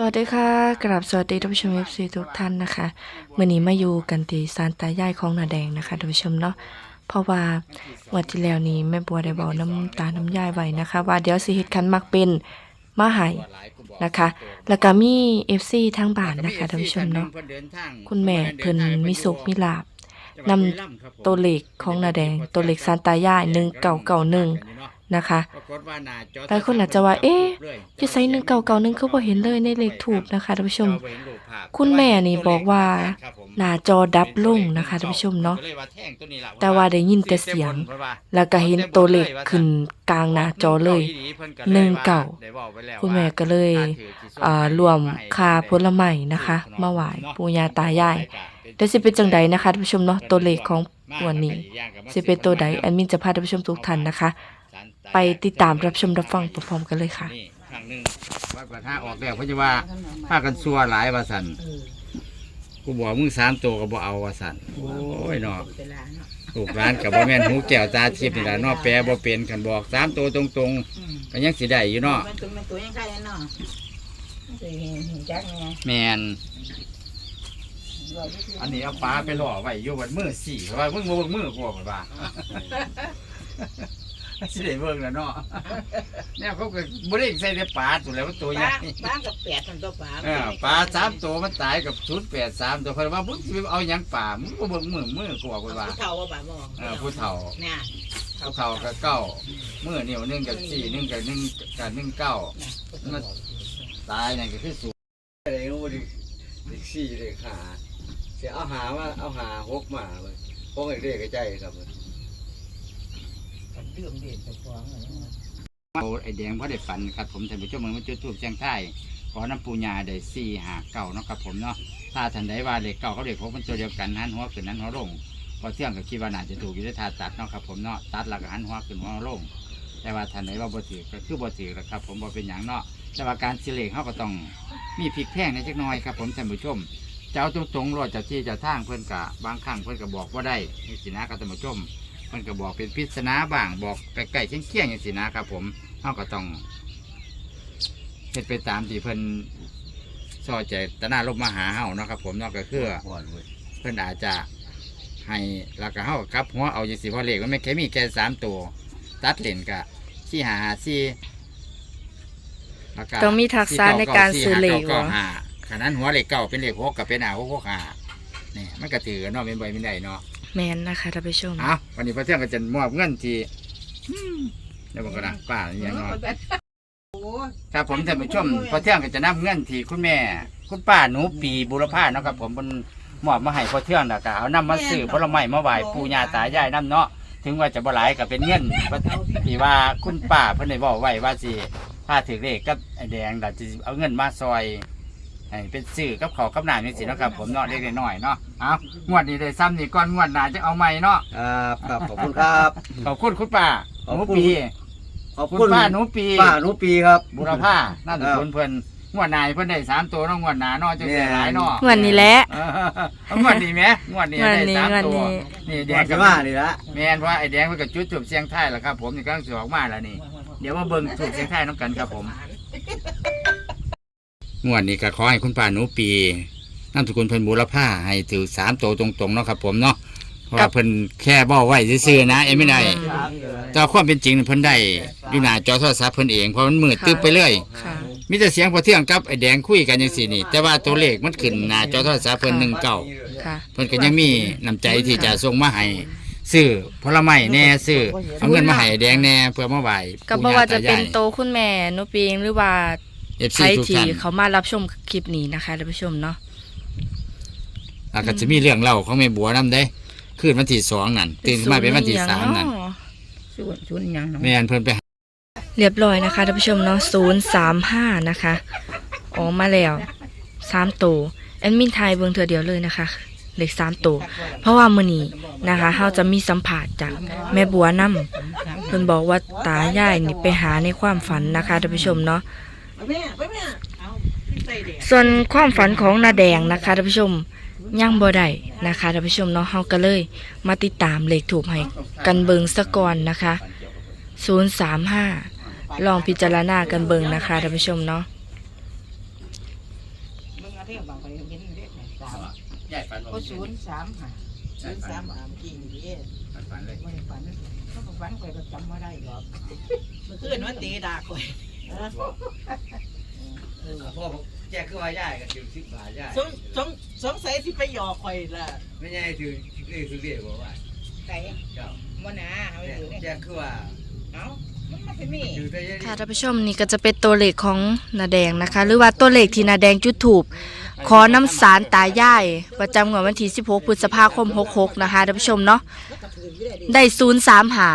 สวัสดีค่ะกราบสวัสดีท่านผู้ชมเอฟซีทุกท่านนะคะมื่อนี้มาอยู่กันที่ซานตายายของนาแดงนะคะท่านผู้ชมเนาะเพราะว่าวันที่แล้วนี้แม่บัวได้บอกน้ำตาน้ำยายไว้นะคะ ว่าเดี๋ยวสิเฮ็ดคันมักเป็นมาให้นะคะ แล้วก็มีเอฟซีทางบ้านนะคะท่านผู้ชมเนาะคุณแม่เพิ่นมีสุขมีลาบนำตัวเลขของนาแดงตัวเลขซานตายาย1991นะคะหลายคนอาจจะว่า เอ๊ะอยู่ไส1991คือบ่เห็นเลยในเลขถูกนะคะท่านผู้ชม คุณแม่นี่บอกว่าหน้าจอดับลงนะคะท่านผู้ชมเนาะแต่ว่าได้ยินแต่เสียง แล้วก็เห็นตัวเลขขึ้นกลางหน้าจอเลยหนึ่งเก่าคุณแม่ก็เลยอ่ารวมค่าผลไม้นะคะมาไหว้ปู่ย่าตายายเดี๋ยวสิเป็นจังใดนะคะท่านผู้ชมเนาะตัวเลขของวันนี้สิเป็นตัวใดแอดมินจะพาท่านผู้ชมทุกท่านนะคะ ไปติดตามรับชมรับฟังพร้อมๆกันเลยค่ะ นี่ครั้งหนึ่งวัดประท่าออกแล้วเพราะจะว่าพากันซัวหลายว่าสันกูบอกมึงสามตัวก็บ่เอาว่าสันโอ้ยเนาะลูกร้านกับบ่แม่นหูแก้วตาทิพย์นี่ล่ะเนาะแปลบ่เป็นคันบอกสามตัวตรงๆก็ยังสิได้อยู่เนาะมันตัวมันตัวยังไงเนาะตัวเห็นจักไงแม่นอันนี้เอาปลาไปล่อไว้อยู่บนมือสี่เพราะว่ามึงบ่เบิ่งมือกูบ่ว่า สิได้เบิ่งแล้วเนาะเนี่ยเขาก็บ่ได้ใส่แต่ปลาตัวแล้วมันตัวปใหญ่ลาปลากับแปดมันตัวปลาเออปลาสามตัวมันตายกับชุดแปดสามตัวคนว่ามึงสิไปเอาหยังป่ามึงก็เบิ่งมือมือกูบอกว่าผู้เฒ่าว่าบ่มองเออผู้เฒ่าเนี่ยผู้เฒ่ากับเก้ามือเหนียวหนึ่งกับสี่หนึ่งกับหนึ่งกับหนึ่งเก้ามันตายนั่นก็คือสูงอะไรงูดิดิสี่เลขหาเสียเอาหามาเอาหาหกมาเลยพวกไอ้เรียกไอ้ใจครับ ชื่องเด็ดตัวฟองโอ้ไอแดงพราะได้ฝันครับผมท่านผู้ชมมันจุดทูบแจ้งไท้ขอน้ำปูญาได้สี่หาเก้าเนาะครับผมเนาะถ้าท่านใดว่าเลขเก้าเขาเลขหกมันตัวเดียวกันหันหัวขึ้นหันหัวลงพอเที่ยงก็คิดว่าน่าจะถูกอยู่ในทาตัดเนาะครับผมเนาะตัดแล้วก็หันหัวขึ้นหัวลงแต่ว่าท่านไหนว่าบ่ถือก็คือบ่ถือแล้วครับ ผมบ่เป็นอย่างเนาะแต่ว่าการสิเลขเขาก็ต้องมีพริกแพงในจักหน่อยครับ ผมท่านผู้ชมเจ้าตรงๆรอดจากที่จะทางเพิ่อนกะบางครั้งเพิ่อนก็บอกว่าได้นี่สินะครับท่านผู้ชม เพิ่นก็บอกเป็นพิษณาบ้างบอกใกล้ๆเคียงๆอย่างสินะครับ ผมเขาก็ต้องเฮ็ดไปตามที่เพิ่นซอยใจตนาลบมาหาเฮาเนาะครับ ผมเนาะก็คือก่อนเว้ยเพิ่นอาจจะให้แล้วก็เฮาก็กลับหัวเอาอย่างสิเพราะเลขมันไม่แค่มีแค่สามตัว ตัดเลนกะสี่หาหาสี่แล้วก็ต้องมีทักษะในการซื้อเลขก็วะหาขนาดหัวเลขเก่าเป็นเลขหกกับเป็นหาหกหกหานี่มันก็ถือกันเนาะเป็นใบเป็นใดเนาะ แมนนะคะท่านผู้ชมเอาวันนี้พระเที่ยงก็จะมอบเงินที่เดี๋ยวบอกกันนะป้าอย่างเนาะโอ้ครับผมท่านผู้ชมพระเที่ยงก็จะนำเงินที่คุณแม่ คุณป้าหนูปีบุรพาเนาะครับ ผมบนมอบมาให้พระเที่ยงนะก็เอานำมาซื้อผลไม้มาไหว้ปู่ย่าตายายนํเนาะถึงว่าจะบ่หลายก็เป็นเงินที่ว่าคุณป้าเพิ่นได้บอกไว้ว่าสิถ้าถือเลขกับไอ้แดงดัจะเอาเงินมาซอย ให้เป็นซื้อกับขาวกับหน้านี่สิเนาะครับ ผมเนาะเล็กน้อยๆเนาะเอางวดนี้ได้ซ้ำนี่ก่อนงวดหน้าจะเอาใหม่เนาะครับครับขอบคุณครับ ขอบคุณคุณป้าหขอบนูคุณ ปีขอบคุณคุณป้าหนูปีป้าหนุปีครับ บุรพาน่าจะคุณเพิ่นงวดหนายเพิ่นได้สามตัวเน้องงวดหนาเนาะจะได้หลายเนาะงวันนี้แหละ เออเอางวดนี้ไหมงวดนี้ได้สามตัวงวดนี้นี่แดแดงงกัจะบมานี่ละแม่นเพราะไอ้แดงเพิ่นก็จุดจบเสียงไทายแล้วครับผมนี่กำลังสิออกมาแล้วนี่ เดี๋ยวมาเบิ่งถูกเสียงไทายน้องกันครับผม งวดนี้ก็ขอให้คุณป้าหนูปีนามสกุลเพิ่นบุรพาให้ถือสามตัวตรงๆเนาะครับผมเนาะเพราะว่าเพิ่นแค่บอกไว้ซื่อๆนะเอ็มไม่ได้แต่ความเป็นจริงเพิ่นได้อยู่หน้าจอโทรศัพท์เพิ่นเองเพราะมันมืดตึ๊บไปเลยค่ะ มีแต่เสียงพอเที่ยงกับไอ้แดงคุยกันจังซี่นี่ แต่ว่าตัวเลขมันขึ้นหน้าจอโทรศัพท์เพิ่นหนึ่งเก้าค่ะ เพิ่นก็ยังมีน้ำใจที่จะส่งมาให้ซื้อผลไม้แน่ซื้อเอาเงินมาให้ไอ้แดงแน่เพื่อมาไหว้ก็บ่ว่าจะเป็นโตคุณแม่นุปีงหรือว่า เอฟใคซีรทุกที่ท่านเขามารับชมคลิปนี้นะคะท่านผู้ชมเนาะแล้วก็จะมีเรื่องเล่าของแม่บัวนํเด้คืนวันที่สองนั่นตื่นขึ้นมาเป็นวันที่สามนั่นชุนชุนยังเนาะแม่นเพิ่นไปเรียบร้อยนะคะท่านผู้ชมเนาะศูนย์สามห้านะคะออกมาแล้วสามตัวแอดมินไทยเบิ่งเธอเดียวเลยนะคะเลขสามตัวเพราะว่ามื้อนี้นะคะเราจะมีสัมผัสจากแม่บัวนํเพิ่นบอกว่าตายายนี่ไปหาในความฝันนะคะท่านผู้ชมเนาะไป แม่ไปแม่เอาใส่เด็กส่วนความฝันของนาแดงนะคะท่านผู้ชมยังบ่ได้นะคะท่านผู้ชมเนาะเฮาก็เลย มาติดตามเลขถูกให้กันเบิงสะก่อนนะคะ 035 ลองพิจารณากันเบิงนะคะท่านผู้ชมเนาะมาเที่ยวบางคนเห็นเลขสามยายฝันว่าก็ศูนย์สามห้าศูนย์สามห้าเมื่อกี้นี่เด้ฝันเลยไม่ได้ฝันเขาก็ฝันข่อยก็จำไม่ได้หรอกเมื่อคืนวันตีดาข่อยเออเออ พ่อบอกแจกขึ้นมาย่ายกันถึงสิบบาทย่ายสงสงสงสัยที่ไปหยอกข่อยล่ะไม่ใช่ถือเรียกถือเรียกบอกว่าไก่เจ้ามนาเอาไปถือเนี่ยแจกขึ้นว่าเอ้ามันาเป็นมีถือแต่ยัค่ะท่านผู้ชมนี่ก็จะเป็นตัวเลขของนาแดงนะคะ หรือว่าตัวเลขที่นาแดงจุดถูกขอน้ำสารตายายประจำงวดวันที่16พฤษภาคม66นะคะท่านผู้ชมเนาะแล้วก็ถืออยู่ได้03หา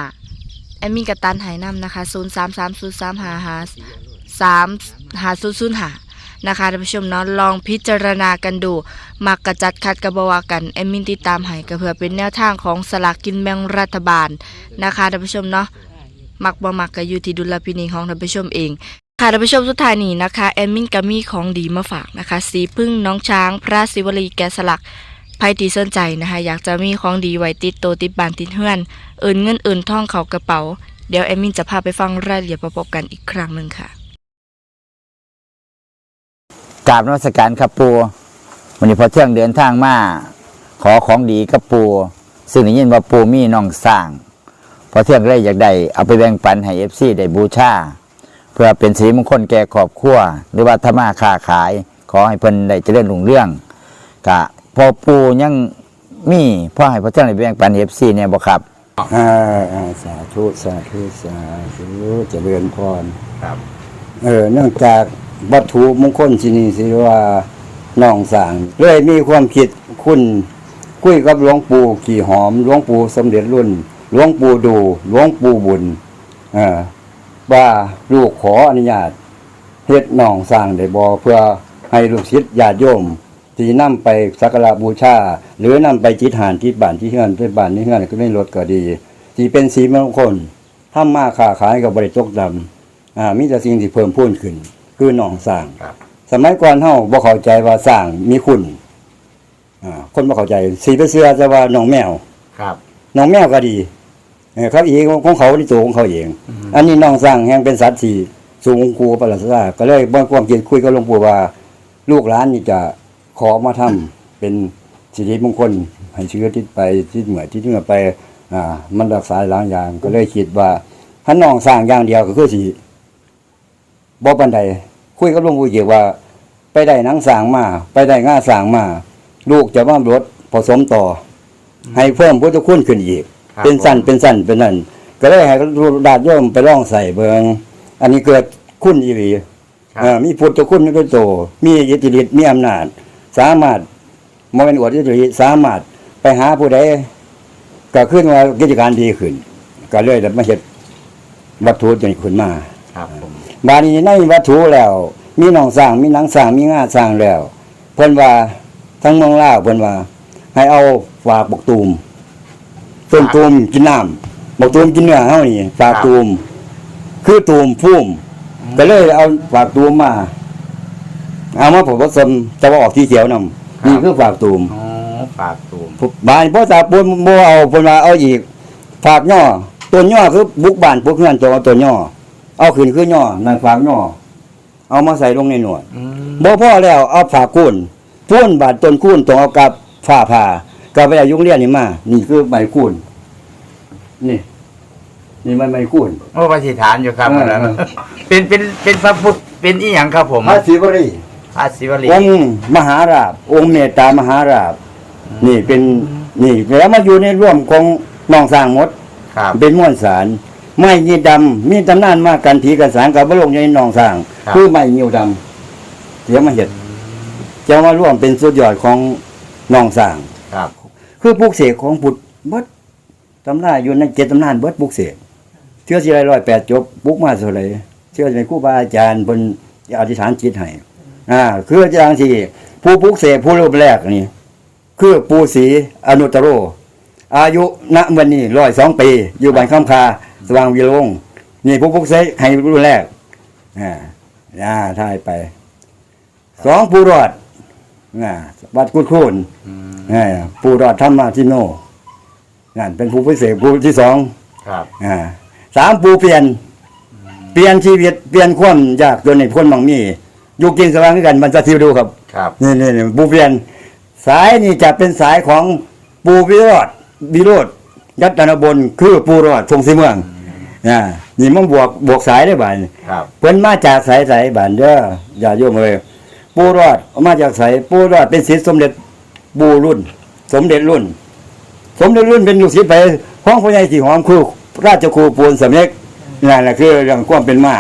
อมมี่กับตันหายนำนะคะ0 3 3 0 3หาหา3หา0 0หานะคะท่านผู้ชมเนาะลองพิจารณากันดู มักกระจัดคัดกระบวากันแอมมินติดตามให้ก็เพื่อเป็นแนวทางของสลากกินแบ่งรัฐบาลนะคะท่านผู้ชมเนาะมักบ่มักก็อยู่ที่ดุลพินิจของท่านผู้ชมเองค่ะท่านผู้ชมสุดท้ายนี้นะคะแอดมินก็มีของดีมาฝากนะคะ สีพึ่งน้องช้าง พระศิวลีแกะสลัก ใครที่สนใจนะคะ อยากจะมีของดีไว้ติดโตวติดบานติดเฮือนเอินเงินเอินทองเขากระเป๋า เดี๋ยวแอดมินจะพาไปฟังรายละเอียดประกอบกันอีกครั้งหนึ่งค่ะกราบนมัสการครับปูวันนี้พอเที่ยงเดินทางมาขอของดีกับปูซึ่งได้ยินว่าปูมีน้องสร้าง พอเที่ยงเลยอยากได้เอาไปแบ่งปันให้เอฟซีได้บูชาเพื่อเป็นสีมงคลแก่ครอบครัวหรือว่าถ้ามาค้าขาย ขอให้เพิ่นได้เจริญรุ่งเรื่องกะ พอปูยังมีพ่อให้พอเที่ยงได้แบ่งปันเอฟซีเนี่ยบ่ครับอ่าอ่าสาธุสาธุสาธุเจริญพร ครับ เออเนื่องจากวัตถุมงคลที่นี่สิว่าน้องสร้างเลยมีความคิดคุณคุยกับหลวงปู่กี่หอมหลวงปู่สมเด็จรุ่นหลวงปู่ดูหลวงปู่บุญเออว่าลูกขออนุญาตเฮ็ดน้องสร้างได้บ่เพื่อให้ลูกศิษย์ญาติโยม ที่นำไปสักการะบูชา หรือนำไปจิตหานที่บ้านที่เฮือนที่บ้านที่เฮือนก็ไม่ลดก็ดีที่เป็นสีมงคลถ้ามาค้าขายกับบริจกดำอ่ามีแต่สิ่งที่เพิ่มพูนขึ้น คือหนองสร้างครับสมัยก่อนเฮาบ่เข้าใจว่าสร้างมีคุณอ่าคนบ่เข้าใจสีไปเสื้อจะว่าหนองแมวครับหนองแมวก็ดีเออครับอีกของเขาที่ตัวของเขาเอง อันนี้น้องสร้างแห่งเป็นสัตว์ที่สูงกูประหลาดซาก็เลยบ่ความคิดคุยกับหลวงปู่ว่า ลูกหลานนี่จะ ขอมาทำเป็นสิริมงคลให้เชื้อที่ไปที่เหมือที่เหนือไปอ่ามันรักษาหลายอย่างก็เลยคิดว่าถ้าน้องสร้างอย่างเดียวก็คือสิบ่ปันใดคุยกับหลวงปู่เกี่ยวว่า ไปได้หนังสร้างมา ไปได้ง่าสร้างมา ลูกจะว่ารถผสมต่ออให้เพิ่มพุทธคุณขึ้นอีกครับเป็นสั้นผมเป็นสั้นเป็นนั่นก็เลยให้ดาดโยมไปล่องใส่เบิงอันนี้เกิดคุณอีหลีครับเอ่อมีพุทธคุณในตัวโตมีอิทธิฤทธิ์มีอำนาจ สามารถมเป็นอวดอิทธิฤทธิ์สามารถไปหาผู้ใดก็ขึ้นว่ากิจการดีขึ้น ก็เลยได้มาเฮ็ดวัตถุตัวนี้ขึ้นมาครับผมบาดนี้ในวัตถุแล้ว มีหนองสร้างมีหนังสร้างมีงาสร้างแล้วเพิ่นว่าทั้งเมืองลาวเพิ่นว่า ให้เอาฝากบกตูมต้นตูมกินน้ำบกตูมกินเนื้อเฮานี่ฝากตูม คือตูมพุ่มก็เลยเอาฝากตูมมา เอามาผมผสมจะว่าออกที่เขียวนำนี่คือฝากตูมอ๋อปากตูมบานพ่อตาปูนบ่เอาเพิ่นว่าเอาอีก ฝากย่อต้นย่อคือบุกบ้านพวกเฮือนตัวเอาต้นย่อเอาขึ้นคือย่อนั่นฝากย่อเอามาใส่ลงในหนวด อืมบ่พอแล้วเอาฝากคูนพูนบาดต้นคูนต้องเอากับฝ้าผ่ากับไปเอายุงเลียนนี่มานี่คือใบคูนนี่ นี่มันใบคูนโอ้ปฏิฐานอยู่ครับเอออันนั้นเป็นเป็นเป็นพระพุทธเป็นอีหยังครับผม พระศิวลี พระศิวลีองค์มหาราบ องค์เมตตามหาราบ นี่เป็นนี่แล้วมาอยู่ในร่วมของน้องสร้างหมดครับ เป็นม้วนสารไม้ยีดำมีตำนานมากกันผีกันสางกับพระลงในหนองสร้าง ครับ คือไม้ยิวดำเสียมาเห็ดจะมาร่วมเป็นสุดยอดของหนองสร้าง ครับ คือปลูกเสกของพุทธเบิดตำนานอยู่ในเจ็ดตำนานเบิดปลูกเสกเชื่อสิไรร้อยแปดจบปลูกมาเท่าไหรเชื่อในครูบาอาจารย์บนอธิษฐานจิตให้ อ่าคืออย่างที่ ผู้ปลูกเสกผู้รูปแรกนี่คือปูศรีอนุตตโร อายุณวันนี้ร้อยสองปี อยู่บ้านข้ามคา สว่างวิโรงนี่ผู้ปลุกเสกให้รุ่นแรกอ่าอ่าทายไปสองผู้รอดอ่าวัดกุดคูนอืมอ่าผู้รอดธรรมาทิโนนั่นเป็นผู้พิเศษผู้ที่สองครับอ่าสามผู้เปลี่ยน เปลี่ยนชีวิตเปลี่ยนความยากจนในพ้นบางมี อยู่กินสว่างคือกันมันจะทิวดูครับครับ นี่นี่นี่ปูเพียน สายนี่จะเป็นสายของปูวิโรธวิโรธยัตนบนคือปูรอดทรงสีเมืองนะนี่มันบวกบวกสายได้บ่ายครับ เพิ่นมาจากสายสายบ้านเด้ออย่าโยมเลยปูรอดมาจากสายปูรอดเป็นศิษย์สมเด็จปูรุ่น สมเด็จรุ่น สมเด็จรุ่นเป็นลูกศิษย์ไปของพ่อใหญ่ที่หอมคือราชครูปูนสำเร็จนั่นแหละคือเรื่องความเป็นมา